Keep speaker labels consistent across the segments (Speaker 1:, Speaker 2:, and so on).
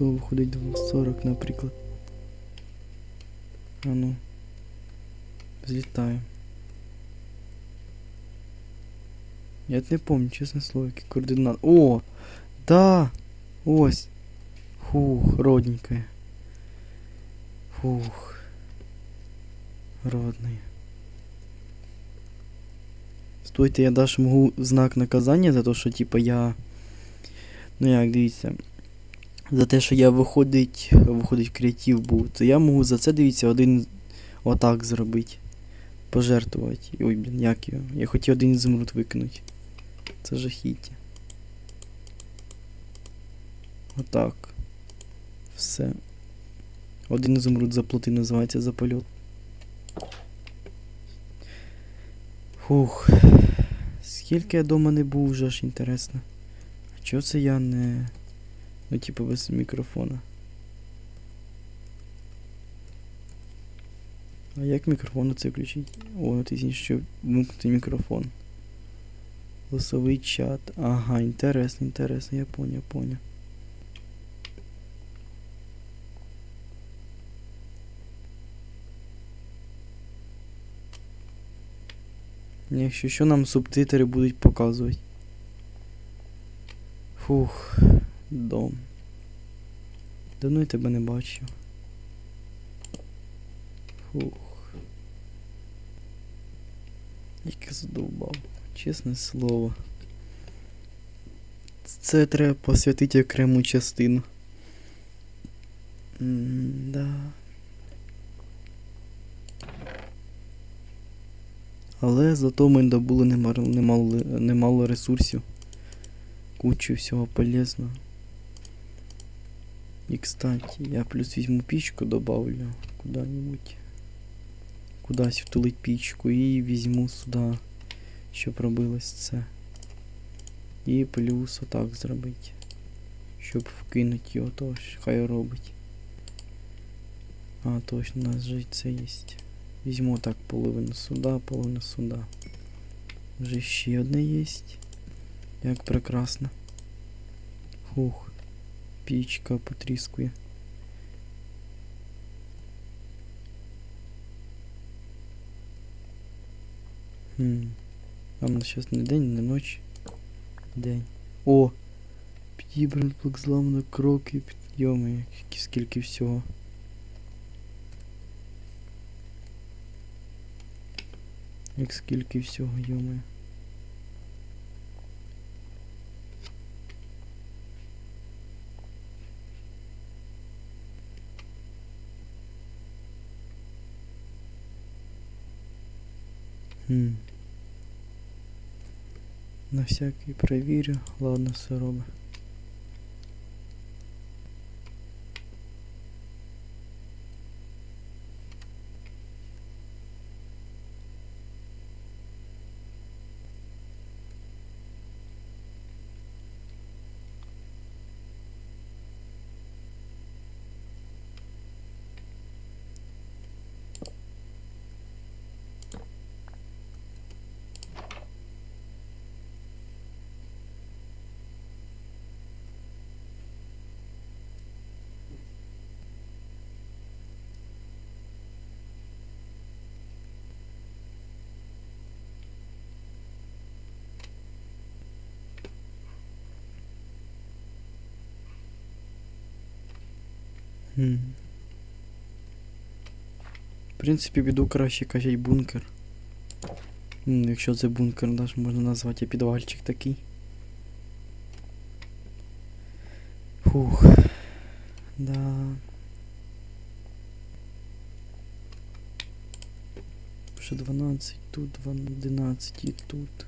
Speaker 1: то виходить 2.40, наприклад. А ну. Злітаємо. Я не помню, чесне слово, які координати. О! Да! Ось! Фух, родненькая. Фух. Родний. Стойте, я даш можу знак наказання за те, що типа я. Ну як, дивіться. За те, що я виходить, виходить креатив був, то я можу за це, дивіться, один отак зробити. Пожертвувати. Ой, блін, як його. Я хотів один ізумруд викинути. Це жахіття. Отак. Все. Один ізумруд заплати називається за польот. Фух. Скільки я дома не був вже ж інтересно. А чого це я не. Ну, типу, без мікрофона. А як мікрофон це включить? О, ти що вимкнути мікрофон. Голосовий чат. Ага, інтересно, інтересно, я поняв, поняв. Якщо що нам субтитри будуть показувати. Фух, дом. Давно я тебе не бачив. Фух. Яке задовбав. Чесне слово. Це треба посвятити окрему частину. М-да. Але зато ми добули немало, немало, немало ресурсів. Кучу всього полезного. І кстати, я плюс візьму пічку добавлю куда-нибудь. Кудась втулить пічку і візьму сюди, щоб робилось це. І плюс отак зробити. Щоб вкинути його тож, хай робить. А, точно, у нас же це є. Візьму так половину сюди, половину сюди. Вже ще одне є. Як прекрасно. Хух. Пічка потріскує. Хм. А у нас зараз не день, не ночь. День. О! Підібран блок зламано кроки, підйоми, скільки всього. Як скільки всього, йоми. На всякий перевірю. Ладно, все робить. В принципі, піду краще кажіть бункер. Якщо це бункер, навіть можна назвати підвальчик такий. Фух. Да. Ще 12 тут, 11 і тут.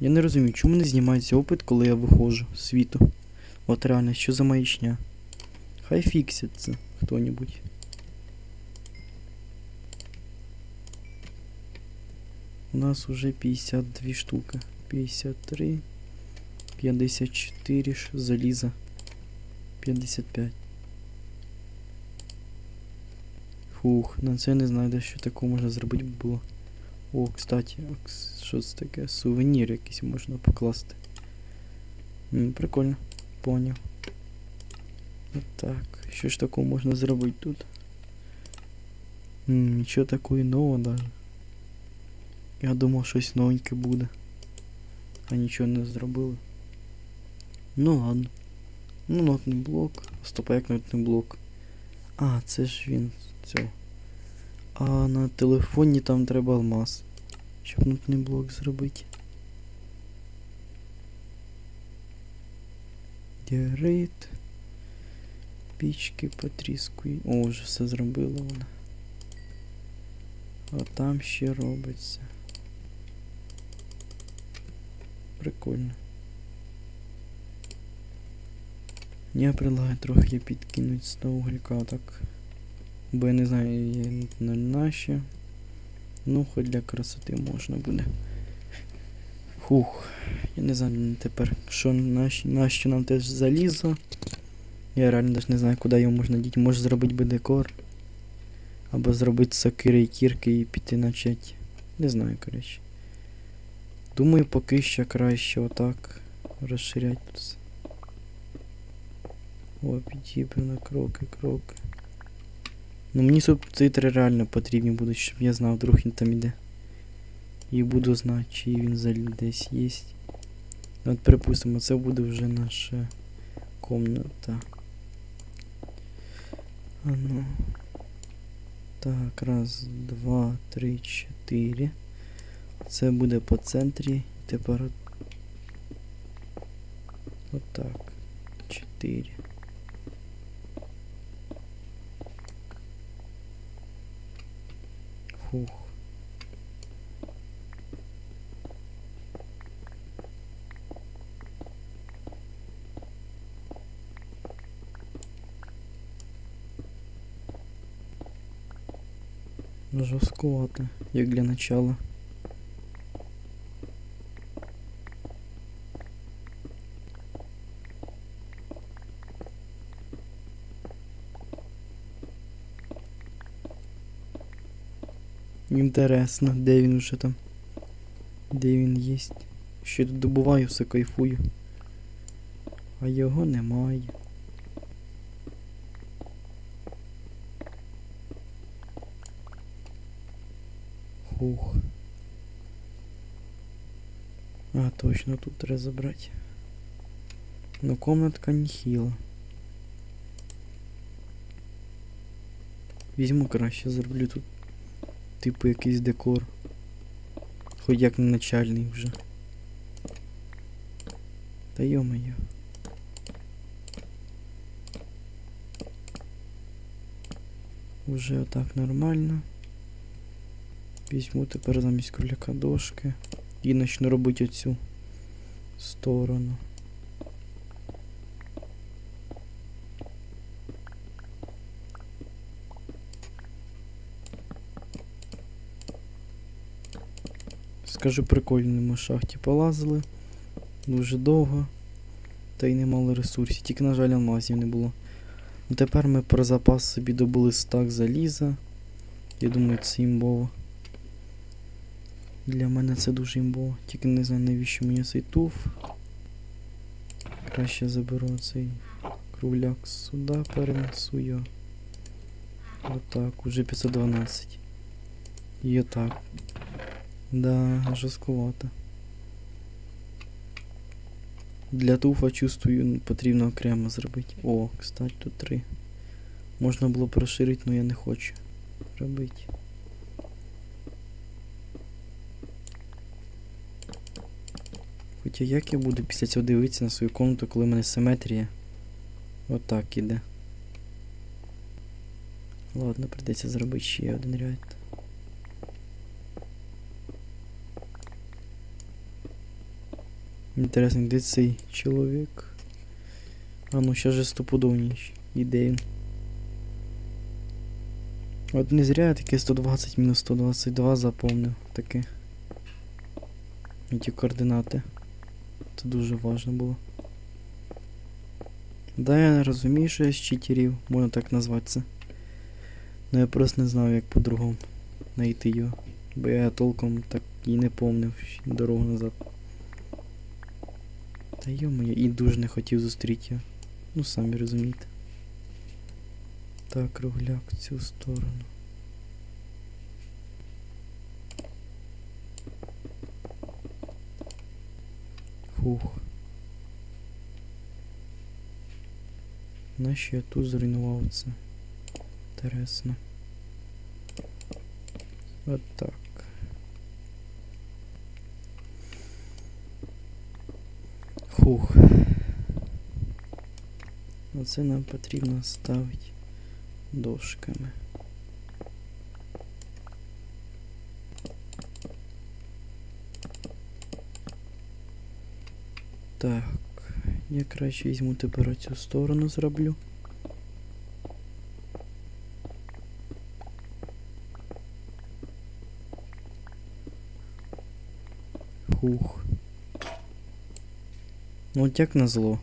Speaker 1: Я не розумію, чому не знімається опит, коли я виходжу з світу. От реально, що за маячня? Хай фіксить це хто-нибудь. У нас уже 52 штуки. 53, 54 ш- заліза. 55. Фух, на це не знаю, де що такого можна зробити було. О, кстати, що це таке? Сувенір якийсь можна покласти. М, прикольно, поняв. Так, що ж такого можна зробити тут? М, нічого такого нового даже. Я думав, щось новеньке буде. А нічого не зробили. Ну ладно. Ну, нотний блок. Стоп, як нотний блок? А, це ж він цього. А на телефоні там треба алмаз. Щоб нотний блок зробити. Діарит. Пічки потріскують. О, вже все зробила вона. А там ще робиться. Прикольно. Я предлагаю трохи підкинути з того уголька так. Бо я не знаю, є на наші. Ну, хоч для красоти можна буде. Хух. Я не знаю тепер, що наші, нащо нам теж залізо. Я реально навіть не знаю, куди його можна діти. Може зробити би декор. Або зробити сокири і кірки і піти начать. Не знаю, коротше. Думаю, поки що краще отак розширяти тут. все. О, підібрано кроки, кроки. Ну мені субтитри реально потрібні будуть, щоб я знав, вдруг він там іде. І буду знати, чи він взагалі десь є. От припустимо, це буде вже наша комната. А ну. Так, раз, два, три, чотири. Це буде по центрі. Тепер. от- Отак. Чотири. Фух. Жорстковато, як для начала. Інтересно, де він уже там? Де він єсть? Ще добуваю, все кайфую. А його немає. Хух. А, точно, тут треба забрати. Ну, комнатка нехила. Візьму краще, зроблю тут. Типу якийсь декор. Хоч як не начальний вже. Та йо-моє. Уже отак нормально. Візьму тепер замість кругляка дошки. І почну робити оцю сторону. Скажу прикольно, ми в шахті полазили. Дуже довго. Та й не мало ресурсів. Тільки, на жаль, алмазів не було. Ну, Тепер ми про запас собі добули стак заліза. Я думаю, це імбово. Для мене це дуже імбово. Тільки не знаю навіщо мені цей туф. Краще заберу цей кругляк сюди, перенесу його. Отак, уже 512. І отак. Да, жорстковато. Для туфа чувствую, потрібно окремо зробити. О, кстати, тут три. Можна було б розширити, але я не хочу робити. Хоча як я буду після цього дивитися на свою комнату, коли в мене симетрія? Отак іде. Ладно, придеться зробити ще один ряд. Інтересно, де цей чоловік? А ну ще же стопудовніч. Іде. От не зря я таке 120 мінус 122 заповнив таке. І ті координати. Це дуже важливо було. Да, я розумію, що я з читерів, можна так назвати це. Ну я просто не знав, як по-другому знайти його. Бо я толком так і не помнив дорогу назад. Та йо-моє, і дуже не хотів зустріти його. Ну самі розумієте. Так, кругляк в цю сторону. Фух. Нащо я тут зруйнував це? Інтересно. От так. Хух. Оце нам потрібно ставити дошками. Так, я краще візьму тепер цю сторону зроблю. Хух. Ну от як назло.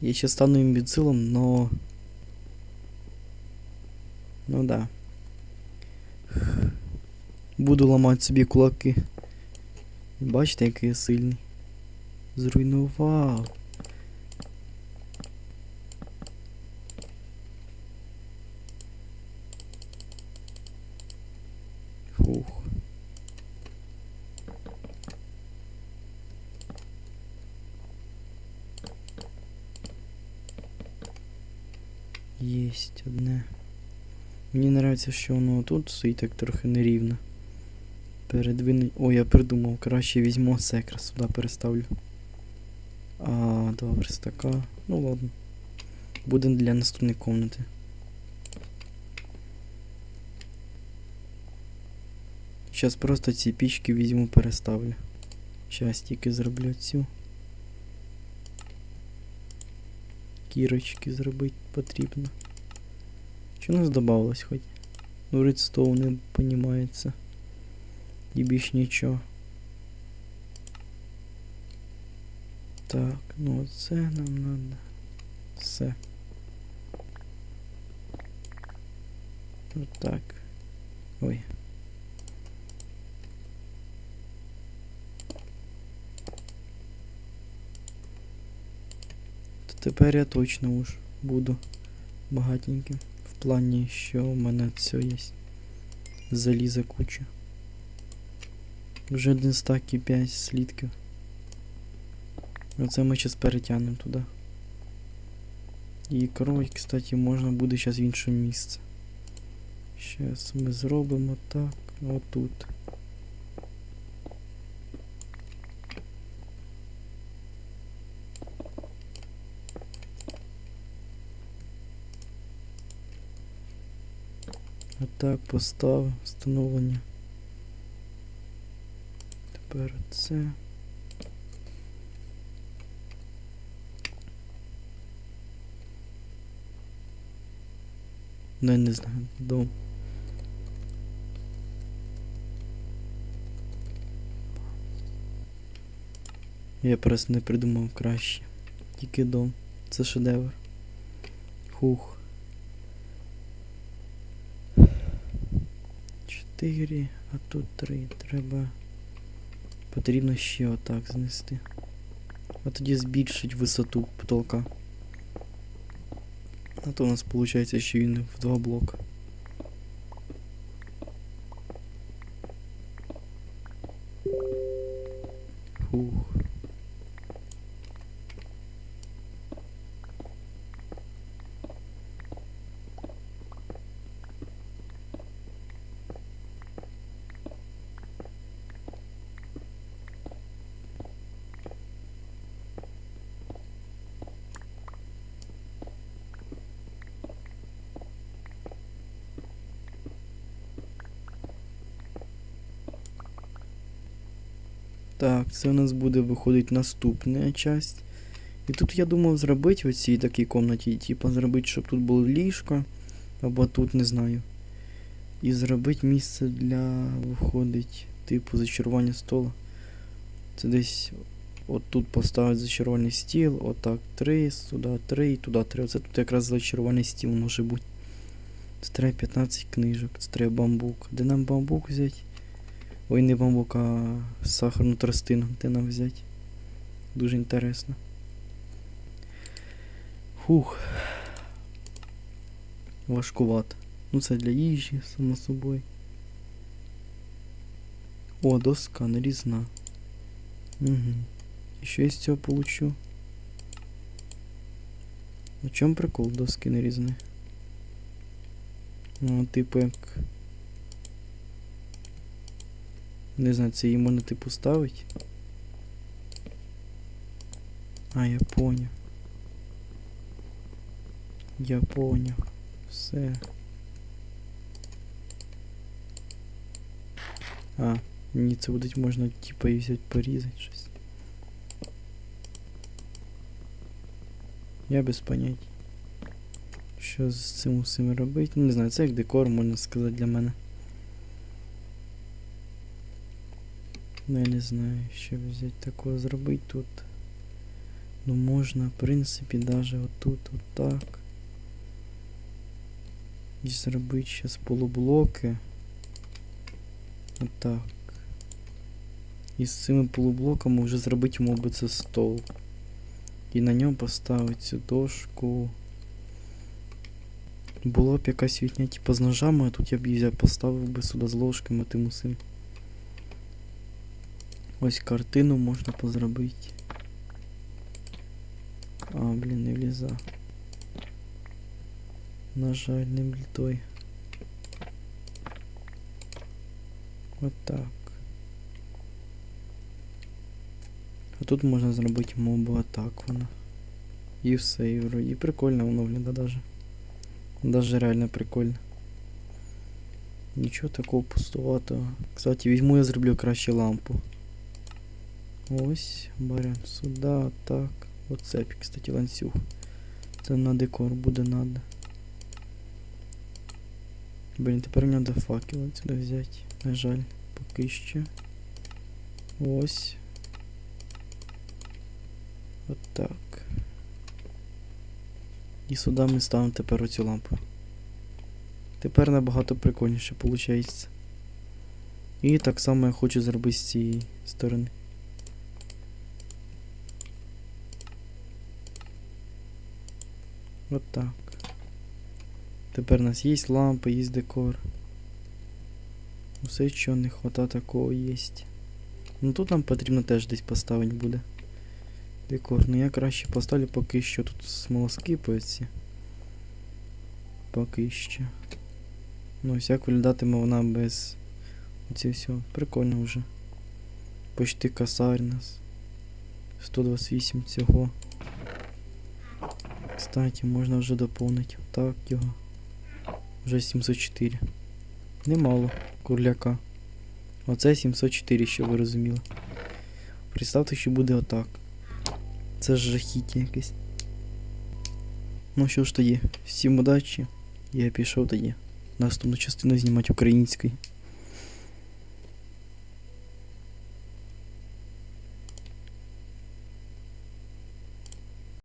Speaker 1: Я ще стану імбіцилом, но... Ну да. Буду ламати собі кулаки. Бачите, який я сильний. Зруйнував. Фух. Єсть одне. Мені нравиться, що воно тут стоїть так трохи нерівно. Передвину. О, я придумав, краще візьму секра сюди переставлю. А, два верстака. Ну ладно. Буде для наступної комнати. Зараз просто ці пічки візьму, переставлю. Щас тільки зроблю цю. Кірочки зробити потрібно. Що у нас додавалось хоч? Ну, редстоун не понімається. І більш нічого. Так, ну це нам надо. Все. Отак. Ой. То тепер я точно уж буду багатеньким. В плані, що у мене все є. Заліза куча. Вже один стак і 5 слідків. Оце ми зараз перетягнемо туди. І крой, кстати, можна буде зараз в інше місце. Зараз ми зробимо так, отут. Отак постав встановлення. Тепер. Ну, я не знаю, дом. Я просто не придумав краще. Тільки дом. Це шедевр. Хух. Чотири, а тут три. Треба. Потрібно ще отак знести. А тоді збільшить висоту потолка. А то у нас виходить ще він в два блока. Фух. Так, це у нас буде виходить наступна часть. І тут я думав зробити в цій такій комнаті, типу зробити, щоб тут було ліжко, або тут, не знаю. І зробити місце для виходить, типу, зачарування стола. Це десь от тут поставити зачарувальний стіл, отак три, сюди три і туди три. Оце тут якраз зачарувальний стіл може бути. Це треба 15 книжок, це треба бамбук. Де нам бамбук взяти? Ой, не бамбук, а сахарну тростину. Де нам взяти? Дуже інтересно. Фух. Важкувато. Ну це для їжі, само собою. О, доска нарізна. Угу. І що я з цього получу? У чому прикол доски нарізні? Ну, типу як. Не знаю, це її можна типу ставить. А, я поняв. Я поняв. Все. А, ні, це буде можна типа і взяти порізати щось. Я без понять. Що з цим усім робити? Ну, не знаю, це як декор, можна сказати, для мене. Ну, я не знаю, що взяти такого зробити тут. Ну можна, в принципі, даже отут, отак. І зробити зараз полублоки. Отак. І з цими полублоками вже зробити йому би це стол. І на ньому поставити цю дошку. Була б якась вітня, типу з ножами, а тут я б її поставив би сюди з ложками тим усім. Ось картину можна позробити. А, блін, не вліза. На жаль, не влітой. От так. А тут можна зробити мобу атак вона. І все, і вроді прикольно воно виглядає даже. Даже реально прикольно. Нічого такого пустуватого. Кстати, візьму я зроблю краще лампу. Ось, беремо сюди, так. Оце, кстати, ланцюг. Це на декор буде надо. Блін, тепер мені треба факел отсюда взяти. На жаль, поки що. Ось. От так. І сюди ми ставимо тепер оцю лампу. Тепер набагато прикольніше виходить. І так само я хочу зробити з цієї сторони. От так. Тепер у нас є лампи, є декор. Усе, що не хвата такого є. Ну тут нам потрібно теж десь поставити буде. Декор. Ну я краще поставлю поки що тут смолоскипується. Поки що. Ну ось як виглядатиме вона без оці все. Прикольно вже. Почти косарь нас. 128 цього. Кстати, можна вже доповнити. Так його. Вже 704. Немало курляка. Оце 704, що ви розуміли. Представте, що буде отак. Це ж жахіття якесь. Ну що ж тоді, всім удачі. Я пішов тоді. Наступну частину знімати українською.